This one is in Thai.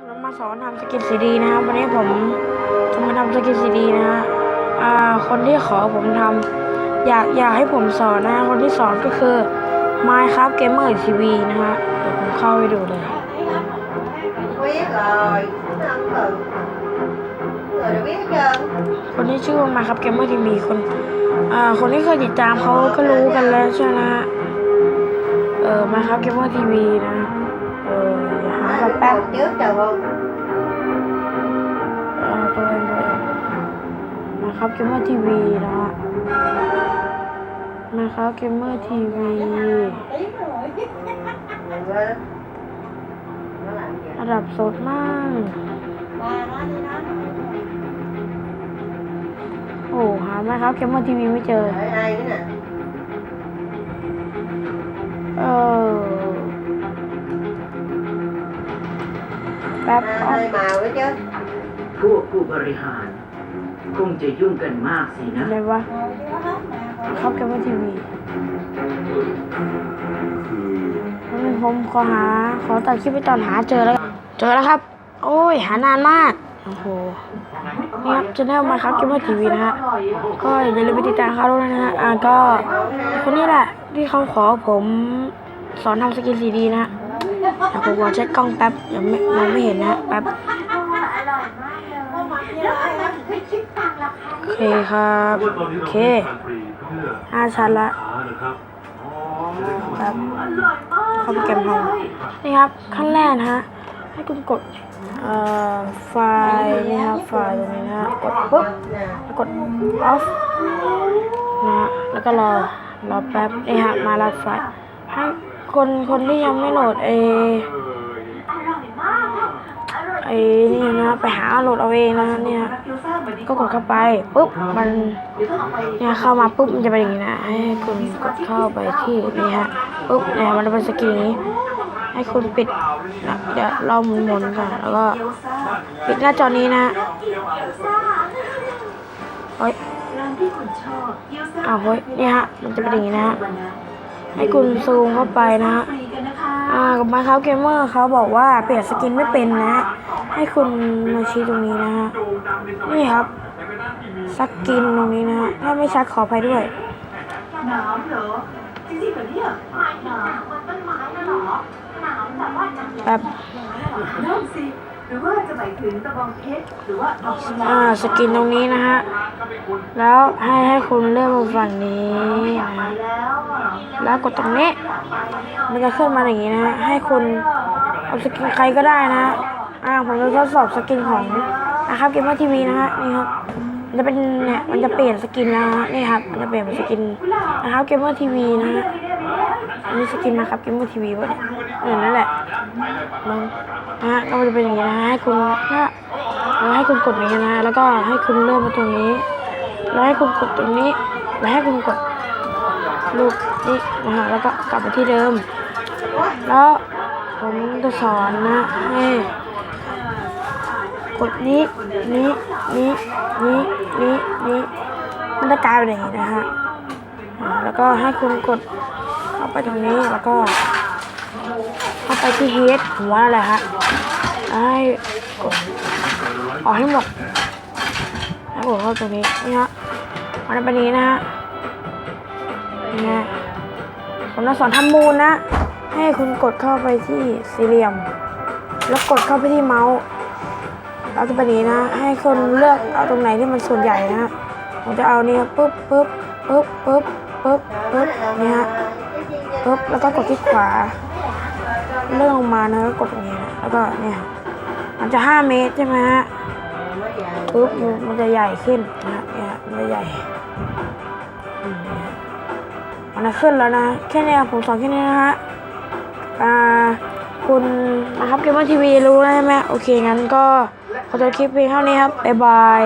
เรามาสอนทำสกินซีดีนะครับวันนี้ผมจะมาทำสกินซีดีนะฮะอ่าคนที่ขอผมทำอยากอยากให้ผมสอนนะคนที่สอนก็คือ Minecraft Gamer TV นะฮะเดี๋ยวผมเข้าไปดูเลยคนที่ชื่อว่า Minecraft Gamer TV คนอ่าคนที่เคยติดตามเขาก็รู้กันแล้วใช่ไหมฮะเออ Minecraft Gamer TV นะ เดี๋ยวหาก่อนแป๊บ Còn trước trời không ตัวเองตัวเองนะครับเกมเมอร์ทีวีนะฮะนะครับเกมเมอร์ทีวีระดับสดมากโอ้หาไหมครับเกมเมอร์ทีวีไม่เจอเออ แป๊บ à, อ๋อ hai màu nữa chứ พวกผู้บริหาร คงจะยุ่งกันมากสินะอะไรวะครับเกมเมอร์ทีวีผมขอหา ขอตัดคลิปไปตอนหาเจอแล้ว เจอแล้วครับ โอ้ย หานานมาก โอ้โห นี่ครับจะได้มาครับเกมเมอร์ทีวีนะฮะ ก็อย่าลืมไปติดตามเขาด้วยนะฮะ อ่าก็คนนี้แหละ ที่เขาขอผมสอนทำสกินซีดีนะฮะ แต่ผมขอเช็คกล้องแป๊บยังไม่มองไม่เห็นนะฮะแป๊บโอเคครับโอเคห้าชั้นละครับเข้าโปแกมห้องนี่ครับขั้นแรกนะฮะให้คุณกดเอ่อไฟล์นี่ครับไฟล์ตรงนี้นะฮะกดปุ๊บแล้วกด off นะฮะแล้วก็รอรอแป๊บนี่ฮะมารับไฟล์ให้ คนคนที่ยังไม่โหลดเอไอ้นี่นะไปหาโหลดเอาเองนะเนี่ยก็กดเข้าไปปุ๊บมันเนี่ยเข้ามาปุ๊บมันจะเป็นอย่างนี้นะให้คุณกดเข้าไปที่นี่ฮะปุ๊บเนี่ยมันจะเป็นสกรีนนี้ ให้คุณปิดนะเดี๋ยวเราหมุนๆก่อนแล้วก็ปิดหน้าจอนี้นะเฮ้ยอ้าวเฮ้ยนี่ฮะมันจะเป็นอย่างนี้นะฮะ ให้คุณซูมเข้าไปนะฮะอ่ากับมาครับเกมเมอร์เขาบอกว่าเปลี่ยนสกินไม่เป็นนะฮะให้คุณมาชี้ตรงนี้นะฮะนี่ครับสกินตรงนี้นะฮะถ้าไม่ชัดขออภัยด้วยหนาวเหรอจริงๆเหรอเนี่ยหนาวบนต้นไม้น่ะเหรอหนาวแบบว่าหนาวแบบนั่นสิห รือว่าจะหมายถึงตะบองเพชรหรือว่าดอกกุหลาอ่าสกินตรงนี้นะฮะ แล้วให้ให้คุณเลื่อนมาฝั่งนี้นะฮะแล้วอะแล้วกดตรงนี้ มันจะขึ้นมาอย่างนี้นะฮะ ให้คุณเอาสกินใครก็ได้นะฮะอ่าผมจะทดสอบสกินของนะครับเกมเมอร์ทีวีนะฮะ นี่ครับ มันจะเป็นเนี่ย มันจะเปลี่ยนสกินนะฮะนี่ครับ มันจะเปลี่ยนเป็นสกินนะครับเกมเมอร์ทีวีนะฮะ อันนี้สกินนะครับเกมเมอร์ทีวีวะเนี่ยเออนั่นแหละมัน นะฮะก็จะเป็นอย่างนี้นะให้คุณถ้าแล้วให้คุณกดอย่างนี้นะแล้วก็ให้คุณเลื่อนมาตรงนี้ แล้วให้คุณกดตรงนี้ แล้วให้คุณกดรูปนี้นะฮะแล้วก็กลับมาที่เดิม แล้วผมจะสอนนะให้กดนี้นี้นี้นี้นี้นี้มันจะกลายเป็นอย่างนี้นะฮะแล้วก็ให้คุณกดเข้าไปตรงนี้แล้วก็ เข้าไปที่เฮดหัวอะไรฮะให้กดออกให้หมดให้กดเข้าตรงนี้นี่ฮะมันเป็นอย่างนี้นะฮะนี่ฮะผมจะสอนทำมูลนะ ให้คุณกดเข้าไปที่สี่เหลี่ยม แล้วกดเข้าไปที่เมาส์แล้วจะเป็นอย่างนี้นะ ให้คนเลือกเอาตรงไหนที่มันส่วนใหญ่นะฮะผมจะเอานี่ครับปุ๊บปุ๊บปุ๊บปุ๊บปุ๊บปุ๊บนี่ฮะปุ๊บแล้วก็กดที่ขวา เลื่อนลงมานะแล้วกดตรงนี้นะแล้วก็เนี่ยมันจะห้าเมตรใช่ไหมฮะปุ๊บมันจะใหญ่ขึ้นนะเนี่ยมันจะใหญ่มันจะขึ้นแล้วนะแค่นี้ผมสอนแค่นี้นะฮะอ่าคุณนะครับเกมเมอร์ทีวีรู้แล้วใช่ไหมโอเคงั้นก็ขอจบคลิปเพียงเท่านี้ครับบ๊ายบาย